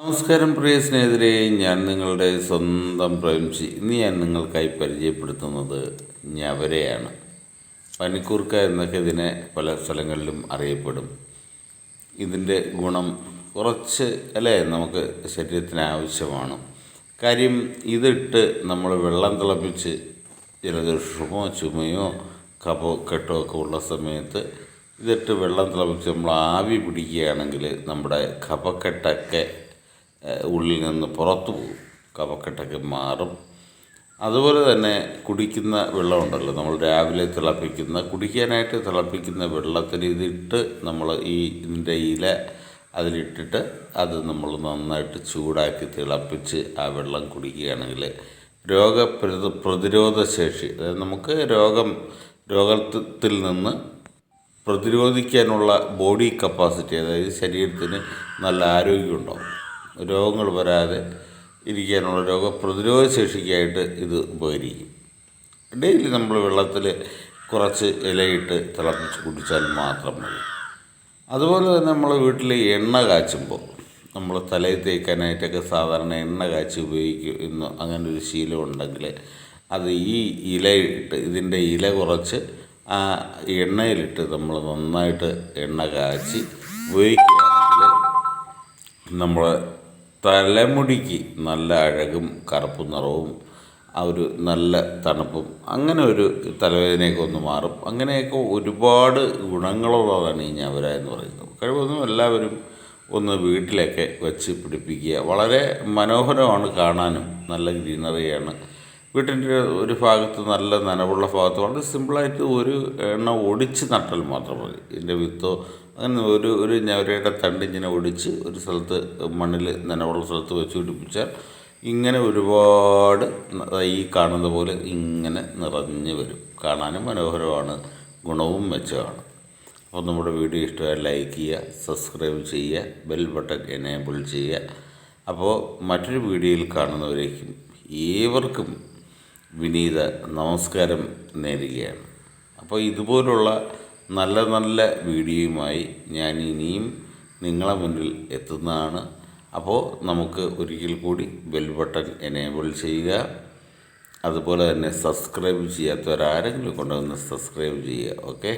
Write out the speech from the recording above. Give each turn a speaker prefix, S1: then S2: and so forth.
S1: നമസ്കാരം പ്രിയ സ്നേഹിതരെ ഞാൻ നിങ്ങളുടെ സ്വന്തം പ്രേംജി ഇന്ന് ഞാൻ നിങ്ങൾക്കായി പരിചയപ്പെടുത്തുന്നത് ഞവരയാണ്. പനിക്കൂർക്ക എന്നൊക്കെ ഇതിനെ പല സ്ഥലങ്ങളിലും അറിയപ്പെടും. ഇതിന്റെ ഗുണം കുറച്ച് അല്ലേ നമുക്ക് ശരീരത്തിന് ആവശ്യമാണ്. കാര്യം ഇതിട്ട് നമ്മൾ വെള്ളം തിളപ്പിച്ച് ജലദോഷമോ ചുമയോ കപോ കെട്ടോ ഒക്കെ ഉള്ള സമയത്ത് ഇതിട്ട് വെള്ളം തിളപ്പിച്ച് നമ്മൾ ആവി പിടിക്കുകയാണെങ്കിൽ നമ്മുടെ കഫക്കെട്ടൊക്കെ ഏഹ് ഉള്ളിൽ നിന്ന് പുറത്തു പോകും. കഫക്കെട്ടൊക്കെ മാറും. അതുപോലെ തന്നെ കുടിക്കുന്ന വെള്ളമുണ്ടല്ലോ നമ്മൾ രാവിലെ തിളപ്പിക്കുന്ന കുടിക്കാനായിട്ട് തിളപ്പിക്കുന്ന വെള്ളത്തിൽ ഇതിട്ട് നമ്മൾ ഈ ഇതിന്റെ ഇല അതിലിട്ടിട്ട് അത് നമ്മൾ നന്നായിട്ട് ചൂടാക്കി തിളപ്പിച്ച് ആ വെള്ളം കുടിക്കുകയാണെങ്കിൽ രോഗ പ്രതിരോധ ശേഷി അതായത് നമുക്ക് രോഗം രോഗത്തിൽ നിന്ന് പ്രതിരോധിക്കാനുള്ള ബോഡി കപ്പാസിറ്റി അതായത് ശരീരത്തിന് നല്ല ആരോഗ്യമുണ്ടാവും. രോഗങ്ങൾ വരാതെ ഇരിക്കാനുള്ള രോഗപ്രതിരോധ ശേഷിക്കായിട്ട് ഇത് ഉപകരിക്കും. ഡെയിലി നമ്മൾ വെള്ളത്തിൽ കുറച്ച് ഇലയിട്ട് തിളപ്പിച്ച് കുടിച്ചാൽ മാത്രം മതി. അതുപോലെ തന്നെ നമ്മൾ വീട്ടിൽ എണ്ണ കാച്ചുമ്പോൾ നമ്മൾ തലയിൽ തേക്കാനായിട്ടൊക്കെ സാധാരണ എണ്ണ കാച്ചി ഉപയോഗിക്കുന്നു അങ്ങനെ ഒരു ശീലം ഉണ്ടെങ്കിൽ അത് ഈ ഇലയിട്ട് ഇതിന്റെ ഇല കുറച്ച് ആ എണ്ണയിലിട്ട് നമ്മൾ നന്നായിട്ട് എണ്ണ കാച്ചി ഉപയോഗിക്കുകയാണെങ്കിൽ നമ്മളെ തലമുടിക്ക് നല്ല അഴകും കറുപ്പ് നിറവും ആ ഒരു നല്ല തണുപ്പും അങ്ങനെ ഒരു തലവേദനയൊക്കെ ഒന്ന് മാറും. അങ്ങനെയൊക്കെ ഒരുപാട് ഗുണങ്ങളുള്ളതാണ് ഈ ഞവര എന്ന് പറയുന്നത്. കഴിവൊന്നും എല്ലാവരും ഒന്ന് വീട്ടിലൊക്കെ വെച്ച് പിടിപ്പിക്കുക. വളരെ മനോഹരമാണ് കാണാനും. നല്ല ഗ്രീനറിയാണ്. വീട്ടിന്റെ ഒരു ഭാഗത്ത് നല്ല നനവുള്ള ഭാഗത്ത് വളരെ സിമ്പിളായിട്ട് ഒരു എണ്ണ ഒടിച്ച് നട്ടാൽ മാത്രം മതി. ഇതിന്റെ വിത്തോ അങ്ങനെ ഒരു ഒരു ഞവരയുടെ തണ്ട് ഇങ്ങനെ ഒടിച്ച് ഒരു സ്ഥലത്ത് മണ്ണിൽ നനവുള്ള സ്ഥലത്ത് വെച്ച് പിടിപ്പിച്ചാൽ ഇങ്ങനെ ഒരുപാട് ഈ കാണുന്ന പോലെ ഇങ്ങനെ നിറഞ്ഞു വരും. കാണാനും മനോഹരമാണ് ഗുണവും മെച്ചമാണ്. അപ്പോൾ നമ്മുടെ വീഡിയോ ഇഷ്ടമായി ലൈക്ക് ചെയ്യുക സബ്സ്ക്രൈബ് ചെയ്യുക ബെൽ ബട്ടൺ എനേബിൾ ചെയ്യുക. അപ്പോൾ മറ്റൊരു വീഡിയോയിൽ കാണുന്നവരേക്കും ഏവർക്കും വിനീത നമസ്കാരം നേരുകയാണ്. അപ്പോൾ ഇതുപോലുള്ള നല്ല നല്ല വീഡിയോയുമായി ഞാൻ ഇനിയും നിങ്ങളെ മുന്നിൽ എത്തുന്നതാണ്. അപ്പോൾ നമുക്ക് ഒരിക്കൽ കൂടി ബെൽ ബട്ടൺ എനേബിൾ ചെയ്യുക. അതുപോലെ തന്നെ സബ്സ്ക്രൈബ് ചെയ്യാത്തവരാരെങ്കിലും കൊണ്ടുവന്ന് സബ്സ്ക്രൈബ് ചെയ്യുക. ഓക്കെ